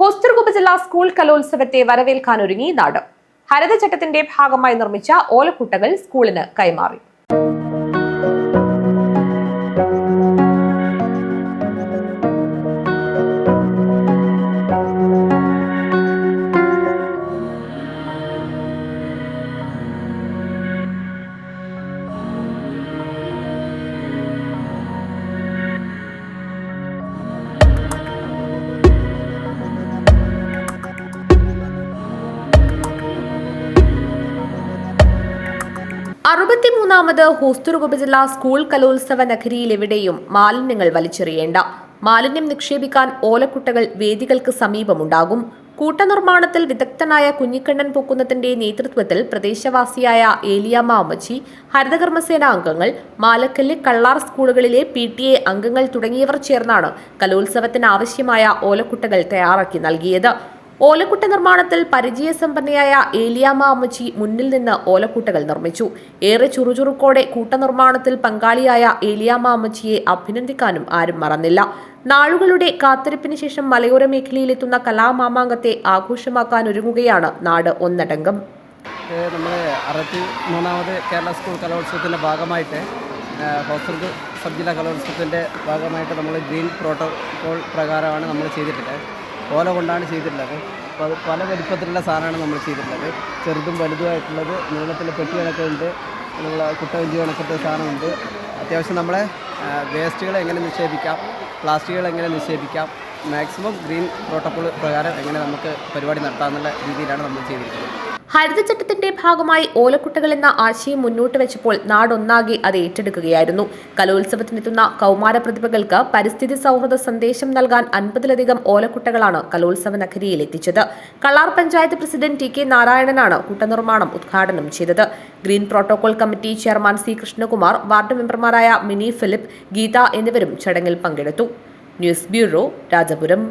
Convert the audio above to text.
ഹോസ്ദുർഗ് ജില്ലാ സ്കൂൾ കലോത്സവത്തെ വരവേൽക്കാനൊരുങ്ങി നാട്. ഹരിതചട്ടത്തിന്റെ ഭാഗമായി നിർമ്മിച്ച ഓലക്കുട്ടകൾ സ്കൂളിന് കൈമാറി. അറുപത്തിമൂന്നാമത് ഹോസ്തുർ ഉപജില്ലാ സ്കൂൾ കലോത്സവ നഗരിയിലെവിടെയും മാലിന്യങ്ങൾ വലിച്ചെറിയേണ്ട. മാലിന്യം നിക്ഷേപിക്കാൻ ഓലക്കുട്ടകൾ വേദികൾക്ക് സമീപമുണ്ടാകും. കൂട്ടനിർമ്മാണത്തിൽ വിദഗ്ധനായ കുഞ്ഞിക്കണ്ണൻ പൂക്കുന്നത്തിന്റെ നേതൃത്വത്തിൽ പ്രദേശവാസിയായ ഏലിയാമ്മ അമ്മച്ചി ഹരിതകർമ്മസേന അംഗങ്ങൾ മാലക്കല്ല് കള്ളാർ സ്കൂളുകളിലെ പി ടി എ അംഗങ്ങൾ തുടങ്ങിയവർ ചേർന്നാണ് കലോത്സവത്തിന് ആവശ്യമായ ഓലക്കുട്ടകൾ തയ്യാറാക്കി നൽകിയത്. ഓലക്കുട്ട നിർമ്മാണത്തിൽ പരിചയസമ്പന്നയായ ഏലിയാമ്മ അമ്മച്ചി മുന്നിൽ നിന്ന് ഓലക്കുട്ടകൾ നിർമ്മിച്ചു. ഏറെ ചുറുചുറുക്കോടെ കൂട്ടനിർമ്മാണത്തിൽ പങ്കാളിയായ ഏലിയാമ്മ അമ്മച്ചിയെ അഭിനന്ദിക്കാനും ആരും മറന്നില്ല. നാളുകളുടെ കാത്തിരിപ്പിന് ശേഷം മലയോര മേഖലയിലെത്തുന്ന കലാമാമാങ്കത്തെ ആഘോഷമാക്കാൻ ഒരുങ്ങുകയാണ് നാട് ഒന്നടങ്കം. നമ്മുടെ അറുപത്തി മൂന്നാമത് കേരള സ്കൂൾ കലോത്സവത്തിന്റെ ഭാഗമായിട്ട് ഹോസ്റ്റൽ സബ് കലോത്സവത്തിന്റെ ഭാഗമായിട്ട് നമ്മൾ ഗ്രീൻ പ്രോട്ടോകോൾ പ്രകാരമാണ് നമ്മൾ ചെയ്തിട്ടുള്ളത്. ഓല കൊണ്ടാണ് ചെയ്തിട്ടുള്ളത്. അപ്പോൾ അത് പല വലിപ്പത്തിലുള്ള സാധനമാണ് നമ്മൾ ചെയ്തിട്ടുള്ളത്. ചെറുതും വലുതുമായിട്ടുള്ളത് നീളത്തിൽ പെട്ടി കണക്കുണ്ട് നമ്മളെ കുട്ടവഞ്ചി കണക്കത്തെ സാധനമുണ്ട് അത്യാവശ്യം നമ്മളെ വേസ്റ്റുകൾ എങ്ങനെ നിക്ഷേപിക്കാം പ്ലാസ്റ്റിക്കുകൾ എങ്ങനെ നിക്ഷേപിക്കാം മാക്സിമം ഗ്രീൻ പ്രോട്ടോക്കോൾ പ്രകാരം എങ്ങനെ നമുക്ക് പരിപാടി നടത്താമെന്നുള്ള രീതിയിലാണ് നമ്മൾ ചെയ്തിരിക്കുന്നത്. ഹരിതചട്ടത്തിന്റെ ഭാഗമായി ഓലക്കുട്ടകൾ എന്ന ആശയം മുന്നോട്ട് വെച്ചപ്പോൾ നാടൊന്നാകെ അത് ഏറ്റെടുക്കുകയായിരുന്നു. കലോത്സവത്തിനെത്തുന്ന കൗമാര പ്രതിഭകൾക്ക് പരിസ്ഥിതി സൗഹൃദ സന്ദേശം നൽകാൻ അൻപതിലധികം ഓലക്കുട്ടകളാണ് കലോത്സവ നഗരിയിൽ എത്തിച്ചത്. Kallar panchayat president T K നാരായണനാണ് കുട്ടനിർമ്മാണം ഉദ്ഘാടനം ചെയ്തത്. Green protocol committee chairman C Krishnakumar ward മെമ്പർമാരായ മിനി ഫിലിപ്പ് ഗീത എന്നിവരും ചടങ്ങിൽ പങ്കെടുത്തു. News bureau Rajapuram.